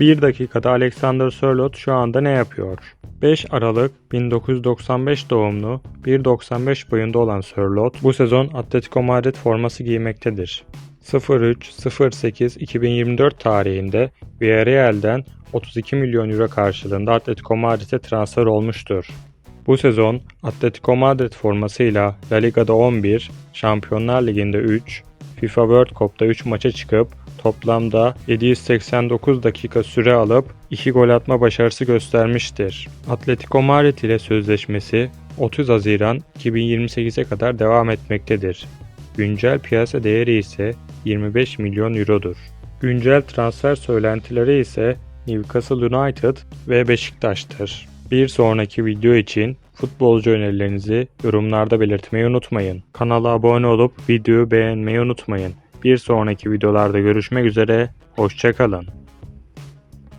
1 dakikada Alexander Sörloth şu anda ne yapıyor? 5 Aralık 1995 doğumlu 1.95 boyunda olan Sörloth bu sezon Atletico Madrid forması giymektedir. 03.08.2024 tarihinde Villarreal'den 32 milyon euro karşılığında Atletico Madrid'e transfer olmuştur. Bu sezon Atletico Madrid formasıyla La Liga'da 11, Şampiyonlar Ligi'nde 3, FIFA World Cup'ta 3 maça çıkıp toplamda 789 dakika süre alıp 2 gol atma başarısı göstermiştir. Atletico Madrid ile sözleşmesi 30 Haziran 2028'e kadar devam etmektedir. Güncel piyasa değeri ise 25 milyon eurodur. Güncel transfer söylentileri ise Newcastle United ve Beşiktaş'tır. Bir sonraki video için futbolcu önerilerinizi yorumlarda belirtmeyi unutmayın. Kanala abone olup videoyu beğenmeyi unutmayın. Bir sonraki videolarda görüşmek üzere, hoşçakalın.